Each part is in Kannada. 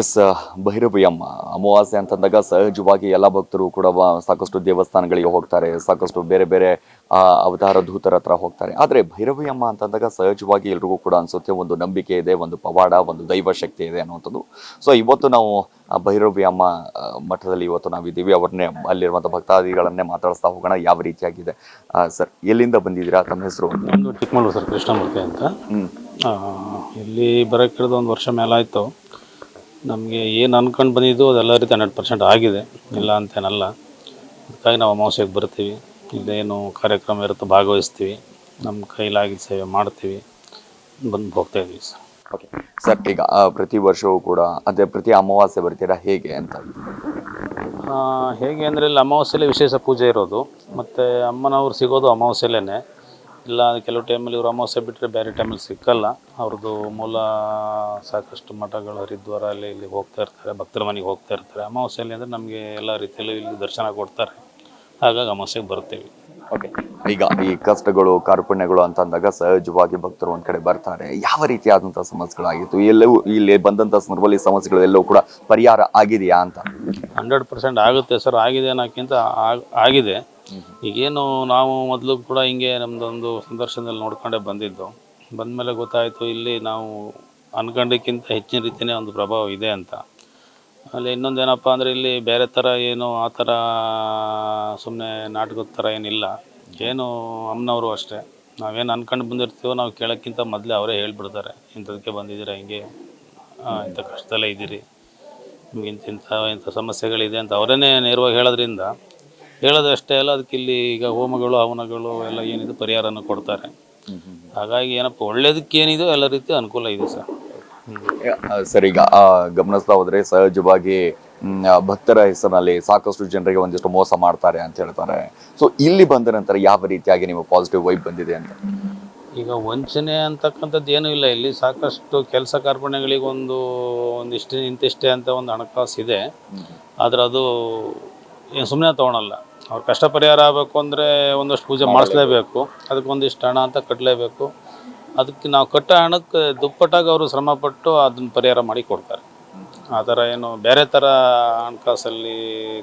ಎಸ್ ಭೈರವಿ ಅಮ್ಮ ಅಮಾವಾಸ್ಯೆ ಅಂತಂದಾಗ ಸಹಜವಾಗಿ ಎಲ್ಲ ಭಕ್ತರು ಕೂಡ ಸಾಕಷ್ಟು ದೇವಸ್ಥಾನಗಳಿಗೆ ಹೋಗ್ತಾರೆ ಸಾಕಷ್ಟು ಬೇರೆ ಬೇರೆ ಅವತಾರ ದೂತರ ಹತ್ರ ಹೋಗ್ತಾರೆ. ಆದರೆ ಭೈರವಿ ಅಮ್ಮ ಅಂತಂದಾಗ ಸಹಜವಾಗಿ ಎಲ್ರಿಗೂ ಕೂಡ ಅನಿಸುತ್ತೆ ಒಂದು ನಂಬಿಕೆ ಇದೆ ಒಂದು ಪವಾಡ ಒಂದು ದೈವ ಶಕ್ತಿ ಇದೆ ಅನ್ನುವಂಥದ್ದು. ಸೊ ಇವತ್ತು ನಾವು ಭೈರವಿ ಅಮ್ಮ ಮಠದಲ್ಲಿ ಇವತ್ತು ನಾವಿದ್ದೀವಿ. ಅವ್ರನ್ನೇ ಅಲ್ಲಿರುವಂಥ ಭಕ್ತಾದಿಗಳನ್ನೇ ಮಾತಾಡಿಸ್ತಾ ಹೋಗೋಣ ಯಾವ ರೀತಿಯಾಗಿದೆ. ಸರ್ ಎಲ್ಲಿಂದ ಬಂದಿದ್ದೀರಾ? ತಮ್ಮ ಹೆಸರು? ಚಿಕ್ಕಮಗಳೂರು ಸರ್ ಕೃಷ್ಣಮೂರ್ತಿ ಅಂತ. ಇಲ್ಲಿ ಬರೋಕ್ಕಿಡ್ದು ಒಂದು ವರ್ಷ ಮೇಲಾಯಿತು. ನಮಗೆ ಏನು ಅನ್ಕೊಂಡು ಬಂದಿದ್ದು ಅದೆಲ್ಲ ರೀತಿ ಹಂಡ್ರೆಡ್ ಪರ್ಸೆಂಟ್ ಆಗಿದೆ. ಇಲ್ಲ ಅಂತೇನಲ್ಲ ಅದಕ್ಕಾಗಿ ನಾವು ಅಮಾವಾಸ್ಯೆಗೆ ಬರ್ತೀವಿ. ಇಲ್ಲೇನು ಕಾರ್ಯಕ್ರಮ ಇರುತ್ತೆ ಭಾಗವಹಿಸ್ತೀವಿ. ನಮ್ಮ ಕೈಲಾಗಿದ್ದ ಸೇವೆ ಮಾಡ್ತೀವಿ. ಬಂದು ಹೋಗ್ತಾ ಇದ್ದೀವಿ ಸರ್. ಓಕೆ ಸರ್ ಈಗ ಆ, ಪ್ರತಿ ವರ್ಷವೂ ಕೂಡ ಅದೇ ಪ್ರತಿ ಅಮಾವಾಸ್ಯೆ ಬರ್ತೀರಾ? ಹೇಗೆ ಅಂತ? ಆ, ಹೇಗೆ ಅಂದರೆ ಇಲ್ಲಿ ಅಮಾವಾಸ್ಯೆಲೆ ವಿಶೇಷ ಪೂಜೆ ಇರೋದು. ಮತ್ತು ಅಮ್ಮನವ್ರು ಸಿಗೋದು ಅಮಾವಾಸ್ಯೆಲೇ ಇಲ್ಲ ಕೆಲವು ಟೈಮಲ್ಲಿ ಇವರು ಅಮಾವಾಸ್ಯೆ ಬಿಟ್ಟರೆ ಬೇರೆ ಟೈಮಲ್ಲಿ ಸಿಕ್ಕಲ್ಲ. ಅವ್ರದ್ದು ಮೂಲ ಸಾಕಷ್ಟು ಮಠಗಳು ಹರಿದ್ವಾರ ಅಲ್ಲಿ ಇಲ್ಲಿ ಹೋಗ್ತಾ ಇರ್ತಾರೆ ಭಕ್ತರ ಮನೆಗೆ ಹೋಗ್ತಾ ಇರ್ತಾರೆ. ಅಮಾವಾಸ್ಯೆಯಲ್ಲಿ ಅಂದರೆ ನಮಗೆ ಎಲ್ಲ ರೀತಿಯಲ್ಲೂ ಇಲ್ಲಿ ದರ್ಶನ ಕೊಡ್ತಾರೆ. ಹಾಗಾಗಿ ಅಮಾವಾಸ್ಯೆಗೆ ಬರ್ತೀವಿ ಓಕೆ ಈಗ ಈ ಕಷ್ಟಗಳು ಕಾರ್ಪಣ್ಯಗಳು ಅಂತ ಅಂದಾಗ ಸಹಜವಾಗಿ ಭಕ್ತರು ಒಂದು ಕಡೆ ಬರ್ತಾರೆ. ಯಾವ ರೀತಿಯಾದಂತಹ ಸಮಸ್ಯೆಗಳಾಗಿತ್ತು? ಎಲ್ಲವೂ ಇಲ್ಲಿ ಬಂದಂಥ ಸಂದರ್ಭದಲ್ಲಿ ಸಮಸ್ಯೆಗಳು ಎಲ್ಲವೂ ಕೂಡ ಪರಿಹಾರ ಆಗಿದೆಯಾ ಅಂತ? ಹಂಡ್ರೆಡ್ ಪರ್ಸೆಂಟ್ ಆಗುತ್ತೆ ಸರ್. ಆಗಿದೆ ಅನ್ನೋಕ್ಕಿಂತ ಆಗ್- ಆಗಿದೆ. ಈಗೇನು ನಾವು ಮೊದಲು ಕೂಡ ಹಿಂಗೆ ನಮ್ಮದೊಂದು ಸಂದರ್ಶನದಲ್ಲಿ ನೋಡ್ಕೊಂಡೇ ಬಂದಿದ್ದು. ಬಂದಮೇಲೆ ಗೊತ್ತಾಯಿತು ಇಲ್ಲಿ ನಾವು ಅನ್ಕೊಂಡಕ್ಕಿಂತ ಹೆಚ್ಚಿನ ರೀತಿಯೇ ಒಂದು ಪ್ರಭಾವ ಇದೆ ಅಂತ. ಅಲ್ಲಿ ಇನ್ನೊಂದು ಏನಪ್ಪ ಅಂದರೆ ಇಲ್ಲಿ ಬೇರೆ ಥರ ಏನು ಆ ಥರ ಸುಮ್ಮನೆ ನಾಟಕದ ಥರ ಏನಿಲ್ಲ. ಏನು ಅಮ್ಮನವರು ಅಷ್ಟೇ. ನಾವೇನು ಅನ್ಕೊಂಡು ಬಂದಿರ್ತೀವೋ ನಾವು ಕೇಳೋಕ್ಕಿಂತ ಮೊದಲೇ ಅವರೇ ಹೇಳ್ಬಿಡ್ತಾರೆ. ಇಂಥದಕ್ಕೆ ಬಂದಿದ್ದೀರಾ ಹಿಂಗೆ? ಇಂಥ ಕಷ್ಟದಲ್ಲೇ ಇದ್ದೀರಿ. ನಿಮ್ಗೆ ಇಂಥ ಇಂಥ ಸಮಸ್ಯೆಗಳಿದೆ ಅಂತ ಅವರೇ ನೇರವಾಗಿ ಹೇಳೋದ್ರಿಂದ ಹೇಳೋದಷ್ಟೇ ಅಲ್ಲ ಅದಕ್ಕೆ ಇಲ್ಲಿ ಈಗ ಹೋಮಗಳು ಹವನಗಳು ಎಲ್ಲ ಏನಿದೆ ಪರಿಹಾರನ ಕೊಡ್ತಾರೆ. ಹಾಗಾಗಿ ಏನಪ್ಪ ಒಳ್ಳೇದಕ್ಕೇನಿದೆ ಎಲ್ಲ ರೀತಿ ಅನುಕೂಲ ಇದೆ ಸರ್. ಸರ್ ಈಗ ಗಮನಿಸ್ತಾ ಹೋದ್ರೆ ಸಹಜವಾಗಿ ಭಕ್ತರ ಹೆಸರಿನಲ್ಲಿ ಸಾಕಷ್ಟು ಜನರಿಗೆ ಒಂದಿಷ್ಟು ಮೋಸ ಮಾಡ್ತಾರೆ ಅಂತ ಹೇಳ್ತಾರೆ. ಸೊ ಇಲ್ಲಿ ಬಂದ ನಂತರ ಯಾವ ರೀತಿಯಾಗಿ ನೀವು ಪಾಸಿಟಿವ್ ವೈಬ್ ಬಂದಿದೆ ಅಂತ? ಈಗ ವಂಚನೆ ಅಂತಕ್ಕಂಥದ್ದು ಏನೂ ಇಲ್ಲ. ಇಲ್ಲಿ ಸಾಕಷ್ಟು ಕೆಲಸ ಕಾರ್ಪಣ್ಯಗಳಿಗೊಂದು ಒಂದಿಷ್ಟು ಇಂತಿಷ್ಟೇ ಅಂತ ಒಂದು ಹಣಕಾಸು ಇದೆ ಆದರೆ ಅದು ಏನು ಸುಮ್ಮನೆ ತೊಗೊಳಲ್ಲ. ಅವ್ರ ಕಷ್ಟ ಪರಿಹಾರ ಆಗಬೇಕು ಅಂದರೆ ಒಂದಷ್ಟು ಪೂಜೆ ಮಾಡಿಸ್ಲೇಬೇಕು. ಅದಕ್ಕೆ ಒಂದಿಷ್ಟು ಹಣ ಅಂತ ಕಟ್ಟಲೇಬೇಕು ಅದಕ್ಕೆ ನಾವು ಕಟ್ಟೋ ಹಣಕ್ಕೆ ದುಪ್ಪಟ್ಟಾಗಿ ಅವರು ಶ್ರಮಪಟ್ಟು ಅದನ್ನ ಪರಿಹಾರ ಮಾಡಿ ಕೊಡ್ತಾರೆ. ಆ ಥರ ಏನು ಬೇರೆ ಥರ ಹಣಕಾಸಲ್ಲಿ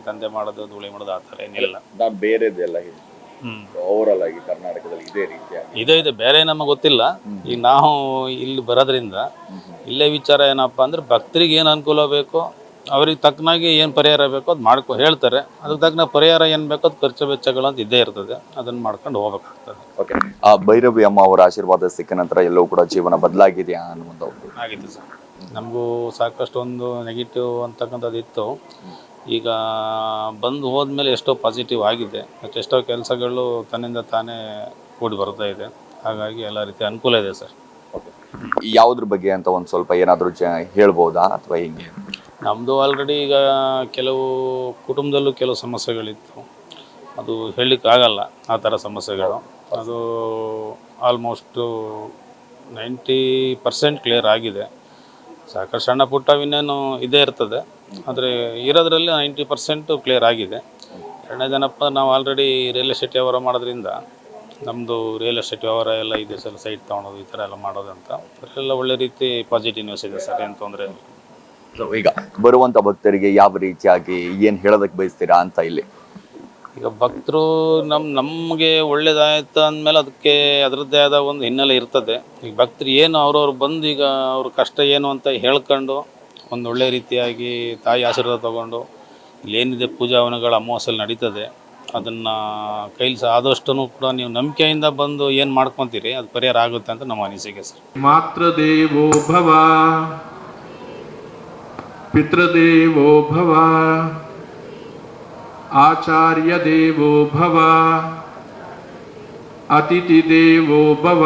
ದಂಧೆ ಮಾಡೋದು ಧೂಳಿ ಮಾಡೋದು ಆ ಥರ ಏನಿಲ್ಲ. ಬೇರೆದೆಲ್ಲ ಓವರಾಲ್ ಆಗಿ ಕರ್ನಾಟಕದಲ್ಲಿ ಇದೇ ರೀತಿಯಾಗಿ. ಇದೆ ಇದೆ. ಬೇರೆ ನಮಗೆ ಗೊತ್ತಿಲ್ಲ. ಈಗ ನಾವು ಇಲ್ಲಿ ಬರೋದ್ರಿಂದ ಇಲ್ಲೇ ವಿಚಾರ ಏನಪ್ಪ ಅಂದ್ರೆ ಭಕ್ತರಿಗೆ ಏನು ಅನುಕೂಲ ಬೇಕೋ? ಅವ್ರಿಗೆ ತಕ್ಕನಾಗಿ ಏನು ಪರಿಹಾರ ಬೇಕೋ ಅದು ಮಾಡ್ಕೊ ಹೇಳ್ತಾರೆ. ಅದಕ್ಕೆ ತಕ್ಕನ ಪರಿಹಾರ ಏನು ಬೇಕೋ ಅದು ಖರ್ಚು ವೆಚ್ಚಗಳು ಅಂತ ಇದ್ದೇ ಇರ್ತದೆ. ಅದನ್ನು ಮಾಡ್ಕೊಂಡು ಹೋಗ್ಬೇಕಾಗ್ತದೆ. ಓಕೆ. ಆ ಭೈರವಿ ಅಮ್ಮ ಅವರ ಆಶೀರ್ವಾದ ಸಿಕ್ಕ ನಂತರ ಎಲ್ಲವೂ ಕೂಡ ಜೀವನ ಬದಲಾಗಿದೆಯಾ ಅನ್ನುವಂಥ ಒಂದು ಆಗಿದೆ ಸರ್. ನಮಗೂ ಸಾಕಷ್ಟು ಒಂದು ನೆಗೆಟಿವ್ ಅಂತಕ್ಕಂಥದ್ದು ಇತ್ತು. ಈಗ ಬಂದು ಹೋದ್ಮೇಲೆ ಎಷ್ಟೋ ಪಾಸಿಟಿವ್ ಆಗಿದೆ. ಮತ್ತು ಎಷ್ಟೋ ಕೆಲಸಗಳು ತನ್ನಿಂದ ತಾನೇ ಕೂಡಿ ಬರ್ತಾ ಇದೆ. ಹಾಗಾಗಿ ಎಲ್ಲ ರೀತಿ ಅನುಕೂಲ ಇದೆ ಸರ್. ಯಾವುದ್ರ ಬಗ್ಗೆ ಅಂತ ಒಂದು ಸ್ವಲ್ಪ ಏನಾದರೂ ಜ ಹೇಳ್ಬೋದಾ ಅಥವಾ ಹಿಂಗೆ? ನಮ್ಮದು ಆಲ್ರೆಡಿ ಈಗ ಕೆಲವು ಕುಟುಂಬದಲ್ಲೂ ಕೆಲವು ಸಮಸ್ಯೆಗಳಿತ್ತು. ಅದು ಹೇಳಲಿಕ್ಕೆ ಆಗಲ್ಲ ಆ ಥರ ಸಮಸ್ಯೆಗಳು. ಅದು ಆಲ್ಮೋಸ್ಟು ನೈಂಟಿ ಪರ್ಸೆಂಟ್ ಕ್ಲಿಯರ್ ಆಗಿದೆ. ಸಾಕಷ್ಟು ಸಣ್ಣ ಪುಟ್ಟ ಇನ್ನೇನು ಇದೇ ಇರ್ತದೆ. ಆದರೆ ಇರೋದ್ರಲ್ಲಿ ನೈಂಟಿ ಪರ್ಸೆಂಟು ಕ್ಲಿಯರ್ ಆಗಿದೆ. ಎರಡನೇ ಜನಪ್ಪ, ನಾವು ಆಲ್ರೆಡಿ ರಿಯಲ್ ಎಸ್ಟೇಟ್ ವ್ಯವಹಾರ ಮಾಡೋದ್ರಿಂದ ನಮ್ಮದು ರಿಯಲ್ ಎಸ್ಟೇಟ್ ವ್ಯವಹಾರ ಎಲ್ಲ ಇದೆ ಸರ್ ಸೈಟ್ ತೊಗೊಳೋದು ಈ ಥರ ಎಲ್ಲ ಮಾಡೋದಂತ ಅದರಲ್ಲೆಲ್ಲ ಒಳ್ಳೆ ರೀತಿ ಪಾಸಿಟಿವ್ ನ್ಯೂಸ್ ಇದೆ ಸರ್, ಏನು ತೊಂದರೆ ಇಲ್ಲ. ಸೊ ಈಗ ಬರುವಂತ ಭಕ್ತರಿಗೆ ಯಾವ ರೀತಿಯಾಗಿ ಏನ್ ಹೇಳೋದಕ್ಕೆ ಬಯಸ್ತೀರಾ ಅಂತ ಇಲ್ಲಿ? ಈಗ ಭಕ್ತರು ನಮ್ಮ ನಮಗೆ ಒಳ್ಳೇದಾಯ್ತು ಅಂದಮೇಲೆ ಅದಕ್ಕೆ ಅದರದ್ದೇ ಆದ ಒಂದು ಹಿನ್ನೆಲೆ ಇರ್ತದೆ. ಈಗ ಭಕ್ತರು ಏನು ಅವ್ರವ್ರು ಬಂದು ಈಗ ಅವ್ರ ಕಷ್ಟ ಏನು ಅಂತ ಹೇಳ್ಕೊಂಡು ಒಂದು ಒಳ್ಳೆ ರೀತಿಯಾಗಿ ತಾಯಿ ಆಶೀರ್ವಾದ ತಗೊಂಡು ಇಲ್ಲೇನಿದೆ ಪೂಜಾ ಹವನಗಳ ಅಮಾವಾಸ್ಯಲ್ಲಿ ನಡೀತದೆ. ಅದನ್ನು ಕೈಲಿ ಸಹ ಆದಷ್ಟು ಕೂಡ ನೀವು ನಂಬಿಕೆಯಿಂದ ಬಂದು ಏನು ಮಾಡ್ಕೊತೀರಿ ಅದು ಪರಿಹಾರ ಆಗುತ್ತೆ ಅಂತ ನಮ್ಮ ಅನಿಸಿಕೆ ಸರ್. ಮಾತ್ರ ದೇವೋ ಭವ. पितृदेवो भव, आचार्यदेवो भव, अतिथिदेवो भव,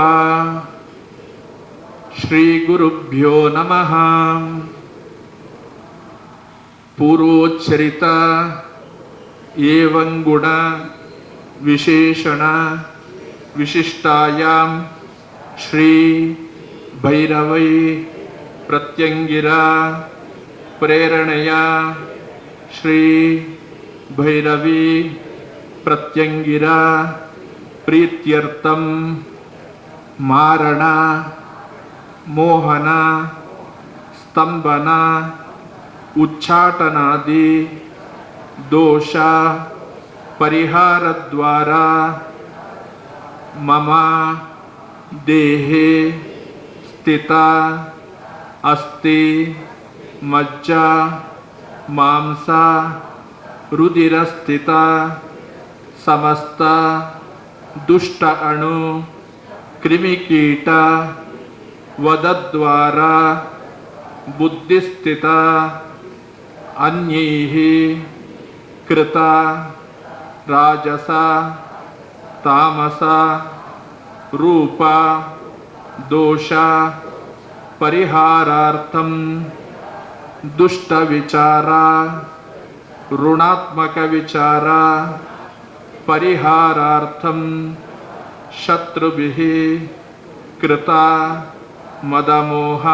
श्रीगुरुभ्यो नमः। पूर्वोच्चरित एवं गुण विशेषण विशिष्टायां श्री भैरवै प्रत्यङ्गिरा। प्रेरणया श्री भैरवी प्रत्यङ्गिरा प्रीत्यर्थं मारण मोहन स्तम्भन उच्चाटनादि दोष परिहारद्वारा मम देहे स्थिता अस्ति। मज्जा, मांसा, रुधिरस्थिता, समस्त, दुष्ट अणु क्रिमिकीट वदद्वारा, बुद्धिस्थिता, अन्यैः, कृता, राजस, तामस, रूप, दोष परिहारार्थं दुष्टविचार ऋणात्मकविचार परिहारार्थं शत्रुभिः कृता मदमोह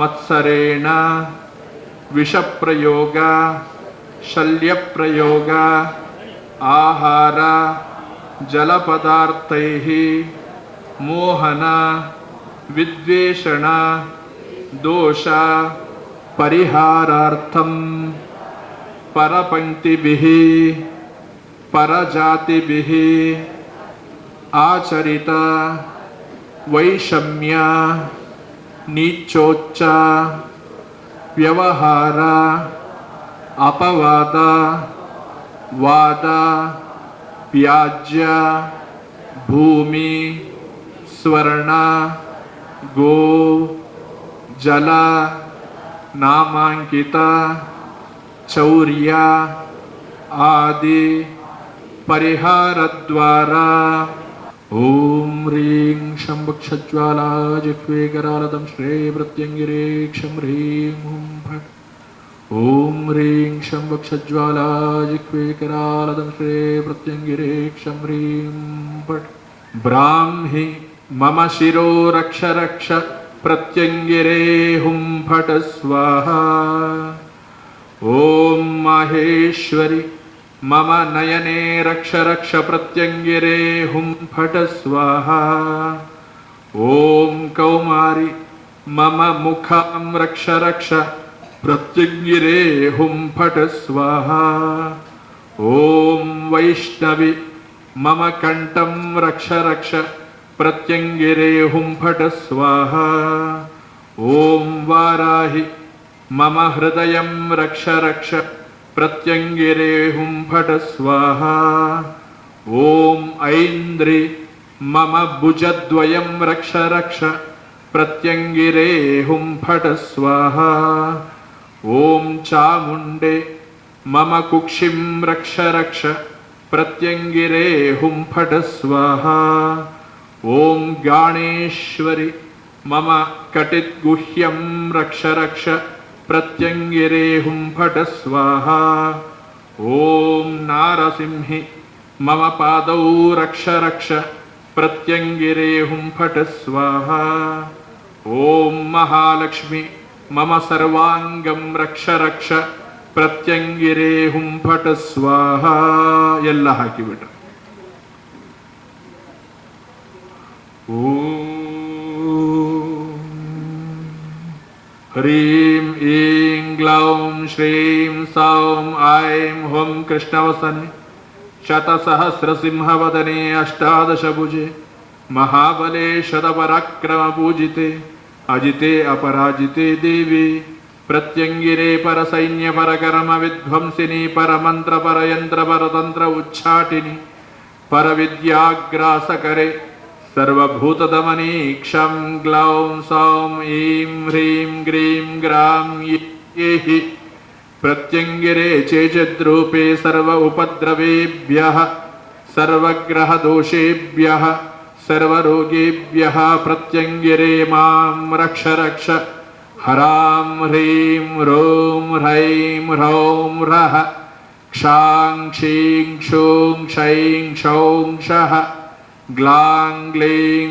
मत्सरेण विषप्रयोग शल्यप्रयोग आहार जलपदार्थैः मोहन विद्वेषण दोष परिहारार्थं परपङ्क्तिभिः परजातिभिः आचरित वैषम्य नीचोच्च व्यवहार अपवाद वाद व्याज्य भूमि स्वर्ण गो जल नामांकित चौर्य आदि परिहारद्वारा। ॐ ह्रीं शम्भक्षज्वाला जिह्वे करालदं श्रे प्रत्यङ्गिरे क्षं ह्रीं फट् ॐ ह्रीं शम्भक्षज्वाला जिह्वे करालदं श्रे क्षं ह्रीं फट् ब्राह्मि मम शिरो रक्ष रक्ष प्रत्यङ्गिरे हुं फट् स्वाहा ॐ माहेश्वरि मम नयने रक्ष रक्ष प्रत्यङ्गिरे हुं फट स्वाहा ॐ कौमारि मम मुखं रक्ष रक्ष प्रत्यङ्गिरे हुं फट स्वाहा ॐ वैष्णवि मम कण्ठं रक्ष रक्ष प्रत्यङ्गिरे हुं फट स्वाहा ॐ वाराहि मम हृदयं रक्ष रक्ष प्रत्यङ्गिरे हुं फट स्वाहा ॐ ऐन्द्रि मम भुजद्वयं रक्ष रक्ष प्रत्यङ्गिरे हुं फट स्वाहा ॐ चामुण्डे मम कुक्षिं रक्ष रक्ष प्रत्यङ्गिरे हुं फट स्वाहा ಓಂ ಗಾಣೇಶ್ವರಿ ಮಮ ಕಟಿದ್ಗುಹ್ಯಂ ರಕ್ಷ ರಕ್ಷ ಪ್ರತ್ಯಂಗಿರೇ ಹುಂಫಟ ಸ್ವಾಹ. ಓಂ ನಾರಸಿಂಹಿ ಮಮ ಪಾದೌ ರಕ್ಷ ರಕ್ಷ ಪ್ರತ್ಯಂಗಿರೇ ಹುಂಫಟ ಸ್ವಾಹ. ಓಂ ಮಹಾಲಕ್ಷ್ಮಿ ಮಮ ಸರ್ವಾಂಗಂ ರಕ್ಷ ರಕ್ಷ ಪ್ರತ್ಯಂಗಿರೇ ಹುಂಫಟ ಸ್ವಾಹ. ಎಲ್ಲ ಹಾಕಿಬಿಟ್ರು ह्रीं ऐं ग्लौं श्रीं सौं ऐं हुं कृष्णवसने शतसहस्रसिंहवदने अष्टादशभुजे महाबले शतपराक्रमपूजिते अजिते अपराजिते देवी प्रत्यङ्गिरे परसैन्यपरकर्मविध्वंसिनि परमन्त्रपरयन्त्रपरतन्त्र उच्छाटिनि परविद्याग्रासकरे सर्वभूतदमनीक्षं ग्लौं सौं ईं ह्रीं ग्रीं ग्रां ये प्रत्यङ्गिरे चेचिद्रूपे सर्व उपद्रवेभ्यः सर्वग्रहदोषेभ्यः सर्वरोगेभ्यः प्रत्यङ्गिरे मां रक्ष रक्ष हरां ह्रीं रों ह्रैं ह्रौं ह्रः क्षां क्षीं क्षूं क्षैं क्षौं क्षः ರಃ ಕ್ಷಾಂ ಕ್ಷೀಂ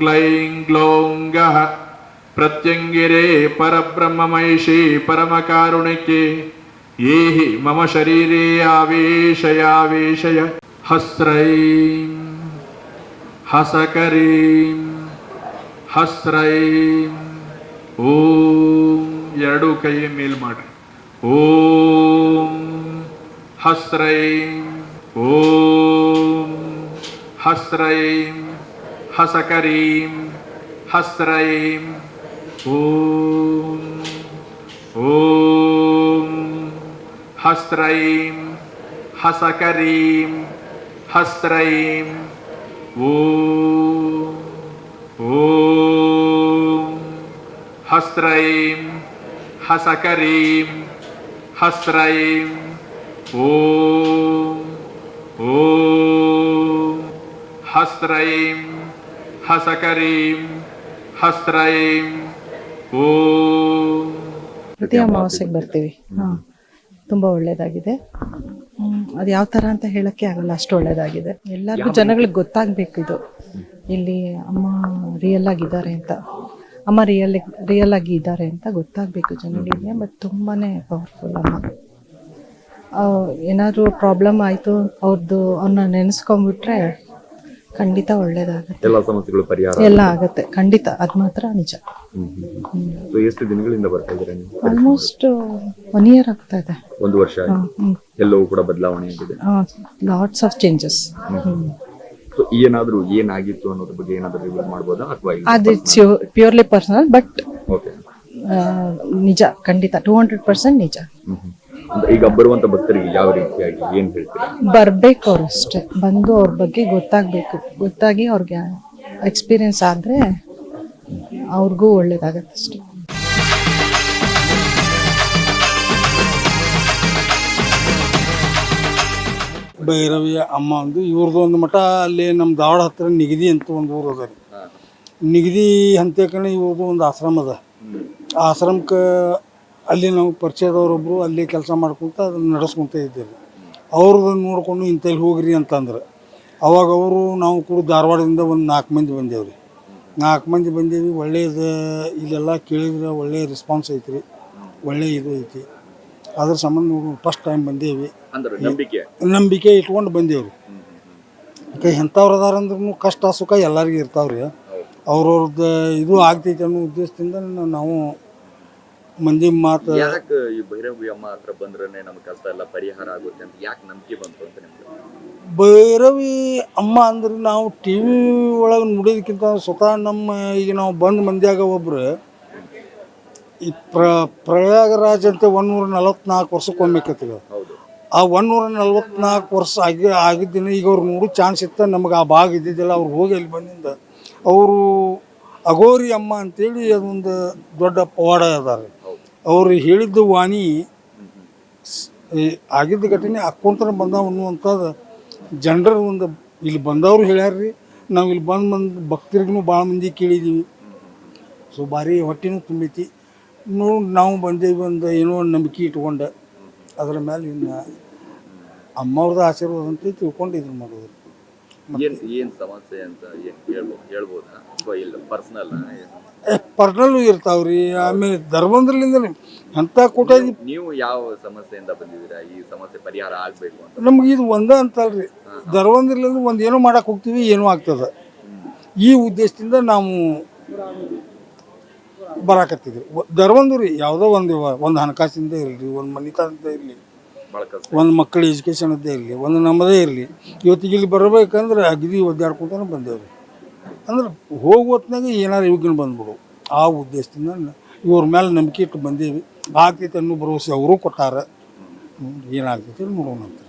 ग्लैं ಕ್ಷೈಂ ಕ್ಷೌಂ ಕ್ಷಃ ಗ್ಲಾಂ ಗ್ಲೀಂ ಗ್ಲೂಂ मम शरीरे आवेशयावेशय हस्रैं हसकरीं हस्रैं ಓಂ ಎರಡೂ ಕೈ ಮೇಲ್ ಮಾಡ್ರಿ. ಓಂ ಹಸ್ರೈಂ ಓಂ ಹಸ್ರೈಂ ಹಸಕರೀಂ ಹಸ್ರೈಂ ಓಂ ಓಂ ಹಸ್ರೈಂ ಹಸಕರೀಂ ಹಸ್ರೈಂ ಓಂ ಓಂ ಹಸ್ರೈಂ ಹಸಕರೀಂ ಹಸ್ರೈಂ ಓಂ ಓಂ ಹಸ್ರೈಂ ಹಸಕರೀಂ ಹಸ್ರೈಂ ಓ. ಪ್ರತಿ ಅಮಾವಾಸ್ಯೆಗೆ ಬರ್ತೀವಿ. ಹಾಂ ತುಂಬ ಒಳ್ಳೇದಾಗಿದೆ. ಅದು ಯಾವ ಥರ ಅಂತ ಹೇಳಕ್ಕೆ ಆಗಲ್ಲ ಅಷ್ಟು ಒಳ್ಳೇದಾಗಿದೆ. ಎಲ್ಲರಿಗೂ ಜನಗಳಿಗೆ ಗೊತ್ತಾಗಬೇಕು ಇದು. ಇಲ್ಲಿ ಅಮ್ಮ ರಿಯಲ್ ಆಗಿದ್ದಾರೆ ಅಂತ. ಅಮ್ಮ ರಿಯಲ್ ರಿಯಲ್ ಆಗಿ ಇದ್ದಾರೆ ಅಂತ ಗೊತ್ತಾಗಬೇಕು ಜನಗಳಿಗೆ ಬಟ್ ತುಂಬಾ ಪವರ್ಫುಲ್ ಅಮ್ಮ. ಏನಾದರೂ ಪ್ರಾಬ್ಲಮ್ ಆಯಿತು ಅವ್ರದ್ದು ಅವ್ರನ್ನ ನೆನೆಸ್ಕೊಂಡ್ಬಿಟ್ರೆ ಖಂಡಿತ ಒಳ್ಳೇದಾಗುತ್ತೆ. ಎಲ್ಲ ಸಮಸ್ಯೆಗಳು ಪರಿಹಾರ ಎಲ್ಲ ಆಗುತ್ತೆ. ಖಂಡಿತ. ಅದ್ ಮಾತ್ರ ನಿಜ. ಎಷ್ಟು ದಿನಗಳಿಂದ ಬರ್ತಾ ಇದ್ದೀರಾ ನೀವು? ಆಲ್ಮೋಸ್ಟ್ ಒನ್ ಇಯರ್ ಆಗ್ತಾ ಇದೆ. ಒಂದು ವರ್ಷ ಆಯ್ತು. ಎಲ್ಲವೂ ಕೂಡ ಬದಲಾವಣೆ ಆಗಿದೆ. ಲಾಟ್ಸ್ ಆಫ್ ಚೇಂಜಸ್ ಸೊ ಏನಾದ್ರೂ ಏನಾಗಿತ್ತು ಅನ್ನೋದ್ರ ಬಗ್ಗೆ ಏನಾದ್ರೂ ರಿವೀಲ್ ಮಾಡ್ಬೋದಾ ಅಥವಾ ಅದು it's purely personal but okay ನಿಜ. ಖಂಡಿತ. ಟೂ ಹಂಡ್ರೆಡ್ ಪರ್ಸೆಂಟ್ ನಿಜ. ಈಗ ಬರುವಂತ ಭಕ್ತರಿಗೆ ಯಾವ ರೀತಿಯಾಗಿ ಏನ್ ಹೇಳ್ತೀರಿ? ಬರ್ಬೇಕು ಅವ್ರು ಅಷ್ಟೇ ಬಂದು ಅವ್ರ ಬಗ್ಗೆ ಗೊತ್ತಾಗ್ಬೇಕು. ಗೊತ್ತಾಗಿ ಅವ್ರಿಗೆ ಎಕ್ಸ್ಪೀರಿಯನ್ಸ್ ಆದ್ರೆ ಅವ್ರಿಗೂ ಒಳ್ಳೇದಾಗತ್ತೆ ಅಷ್ಟೇ. ಭೈರವಿಯ ಅಮ್ಮ ಒಂದು ಇವ್ರದ್ದು ಒಂದು ಮಠ ಅಲ್ಲಿ ನಮ್ಮ ಧಾರವಾಡ ಹತ್ತಿರ ನಿಗದಿ ಅಂತ ಒಂದು ಊರು ಅದ ರೀ. ನಿಗದಿ ಹಂತಕನೇ ಇವ್ರದ್ದು ಒಂದು ಆಶ್ರಮ ಅದ. ಆ ಆಶ್ರಮಕ್ಕೆ ಅಲ್ಲಿ ನಾವು ಪರಿಚಯದವರೊಬ್ಬರು ಅಲ್ಲಿ ಕೆಲಸ ಮಾಡ್ಕೊತ ಅದನ್ನು ನಡೆಸ್ಕೊತ ಇದ್ದೇವೆ. ಅವ್ರದ್ದು ನೋಡಿಕೊಂಡು ಇಂಥಲ್ಲಿ ಹೋಗ್ರಿ ಅಂತಂದ್ರೆ ಅವಾಗ ಅವರು ನಾವು ಕೂಡ ಧಾರವಾಡದಿಂದ ಒಂದು ನಾಲ್ಕು ಮಂದಿ ಬಂದೇವ್ರಿ. ನಾಲ್ಕು ಮಂದಿ ಬಂದೇವಿ ಒಳ್ಳೆಯದು ಇಲ್ಲೆಲ್ಲ ಕೇಳಿದ್ರೆ ಒಳ್ಳೆಯ ರೆಸ್ಪಾನ್ಸ್ ಐತ್ರಿ ಒಳ್ಳೆಯ ಇದು ಐತಿ. ಅದ್ರ ಸಂಬಂಧ ಫಸ್ಟ್ ಟೈಮ್ ಬಂದೇವಿ. ನಂಬಿಕೆ. ನಂಬಿಕೆ ಇಟ್ಕೊಂಡು ಬಂದೇವ್ರಿ. ಯಾಕೆ ಎಂಥವ್ರು ಅದಾರಂದ್ರೂ ಕಷ್ಟ ಸುಖ ಎಲ್ಲರಿಗೂ ಇರ್ತಾವ್ರಿ. ಅವ್ರವ್ರದ್ದು ಇದು ಆಗ್ತೈತೆ ಅನ್ನೋ ಉದ್ದೇಶದಿಂದ ನಾವು ಮಂದಿ ಮಾತು ಯಾಕೆ ಈ ಭೈರವಿ ಅಮ್ಮ ಹತ್ರ ಬಂದ್ರೆ ನಮ್ಮ ಕಷ್ಟ ಎಲ್ಲ ಪರಿಹಾರ ಆಗುತ್ತೆ ಅಂತ ಯಾಕೆ ನಂಬಿಕೆ ಬಂತು ಅಂತ ನಿಮ್ಗೆ? ಭೈರವಿ ಅಮ್ಮ ಅಂದ್ರೆ ನಾವು ಟಿ ವಿ ಒಳಗೆ ನೋಡೋದಕ್ಕಿಂತ ಸ್ವತಃ ನಮ್ಮ ಈಗ ನಾವು ಬಂದ ಮಂದಿಯಾಗ ಒಬ್ರು ಈ ಪ್ರ ಪ್ರಯಾಗರಾಜ್ ಅಂತ ಒಂದೂರ ನಲವತ್ನಾಲ್ಕು ವರ್ಷಕ್ಕೊಮ್ಮೆ ಕತ್ತೀವಿ ಹೌದು. ಆ ಒಂದೂರ ನಲ್ವತ್ನಾಲ್ಕು ವರ್ಷ ಆಗಿ ಆಗಿದ್ದಿನ ಈಗ ಅವ್ರು ನೋಡೋ ಚಾನ್ಸ್ ಇತ್ತ ನಮಗೆ ಆ ಭಾಗ ಇದ್ದಿದ್ದಿಲ್ಲ ಅವ್ರು ಹೋಗಿ ಅಲ್ಲಿ ಬಂದಿಂದ ಅವರು ಅಗೋರಿ ಅಮ್ಮ ಅಂತೇಳಿ ಅದೊಂದು ದೊಡ್ಡ ಪವಾಡ ಅದಾರೆ. ಅವರು ಹೇಳಿದ್ದ ವಾಣಿ ಆಗಿದ್ದ ಘಟನೆ ಅಕ್ಕೊಂತನ ಬಂದಾವ ಅನ್ನುವಂಥದ್ದು ಜನರ ಒಂದು ಇಲ್ಲಿ ಬಂದವರು ಹೇಳ್ಯಾರ್ರಿ. ನಾವು ಇಲ್ಲಿ ಬಂದು ಬಂದು ಭಕ್ತರಿಗೂ ಭಾಳ ಮಂದಿ ಕೇಳಿದ್ದೀವಿ ಸೊ ಭಾರಿ ಹೊಟ್ಟೆನೂ ತುಂಬೈತಿ. ನೋಡಿ ನಾವು ಬಂದೇವಿ ಒಂದು ಏನೋ ಒಂದು ನಂಬಿಕೆ ಇಟ್ಕೊಂಡು ಅದರ ಮೇಲೆ ಇನ್ನು ಅಮ್ಮವ್ರದ್ದು ಆಶೀರ್ವಾದ ಅಂತ ತಿಳ್ಕೊಂಡು ಇದನ್ನು ಮಾಡೋದು ಏನು ಸಮಸ್ಯೆ ಅಂತ ಹೇಳ್ಬೋದು ಹೇಳ್ಬೋದಾ? ಅಥವಾ ಇಲ್ಲ ಪರ್ಸನಲ್ ಪರ್ನಲ್ಲು ಇರ್ತಾವ್ರಿ. ಆಮೇಲೆ ಧರ್ಮಂದ್ರಲಿಂದ ಎಂಥ ಕೂಟ ನೀವು ಯಾವ ಸಮಸ್ಯೆಯಿಂದ ಬಂದಿದ್ದೀರಾ? ಈ ಸಮಸ್ಯೆ ಪರಿಹಾರ ಆಗಬೇಕು ಅಂತ. ನಮ್ಗೆ ಇದು ಒಂದ ಅಂತಲ್ರಿ. ಧರ್ಮಂದ್ರಲಿಂದ ಒಂದು ಏನೋ ಮಾಡಕ್ಕೆ ಹೋಗ್ತೀವಿ ಏನೋ ಆಗ್ತದೆ. ಈ ಉದ್ದೇಶದಿಂದ ನಾವು ಬರಾಕತ್ತಿದ್ವಿ. ಧರ್ಮಂದು ರೀ ಯಾವುದೋ ಒಂದು ಒಂದು ಹಣಕಾಸಿಂದ ಇರಲಿ ಒಂದು ಮನಿತನದ ಇರಲಿ ಒಂದು ಮಕ್ಕಳ ಎಜುಕೇಷನದ್ದೇ ಇರಲಿ ಒಂದು ನಮ್ಮದೇ ಇರಲಿ. ಇವತ್ತಿಗೆ ಇಲ್ಲಿ ಬರಬೇಕಂದ್ರೆ ಅಗದಿ ಒದ್ದಾಡ್ಕೊತಾನೆ ಬಂದೇವ್ರಿ. ಅಂದ್ರೆ ಹೋಗುವ ಹೊತ್ತಿನಾಗೆ ಏನಾರು ಇವಾಗ ಬಂದ್ಬಿಡು. ಆ ಉದ್ದೇಶದಿಂದ ಇವ್ರ ಮೇಲೆ ನಂಬಿಕೆ ಇಟ್ಟು ಬಂದೇವಿ. ಆಗ್ತೈತೆ ಅನ್ನೋ ಭರವಸೆ ಅವರು ಕೊಟ್ಟಾರ. ಏನಾಗ್ತೈತಿ ನೋಡೋಣ ಅಂತ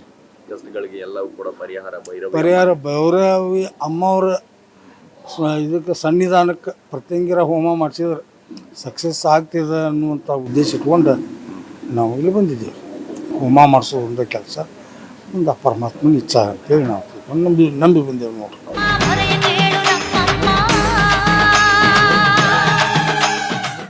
ಎಲ್ಲವೂ ಕೂಡ ಪರಿಹಾರ ಬೈರ ಪರಿಹಾರ ಭೈರವಿ ಅಮ್ಮವ್ರ ಸ- ಇದಕ್ಕೆ ಸನ್ನಿಧಾನಕ್ಕೆ ಪ್ರತ್ಯಂಗಿರ ಹೋಮ ಮಾಡಿಸಿದ್ರೆ ಸಕ್ಸಸ್ ಆಗ್ತಿದೆ ಅನ್ನುವಂಥ ಉದ್ದೇಶ ಇಟ್ಕೊಂಡು ನಾವು ಇಲ್ಲಿ ಬಂದಿದ್ದೇವೆ. ಹೋಮ ಮಾಡಿಸೋ ಒಂದು ಕೆಲಸ ಒಂದು ಅಪರಮಾತ್ಮನ ಇಚ್ಛಾ ಅಂತೇಳಿ ನಾವು ತಿಳ್ಕೊಂಡು ನಂಬಿ ನಂಬಿ ಬಂದೇವೆ ನೋಡ್ರಿ.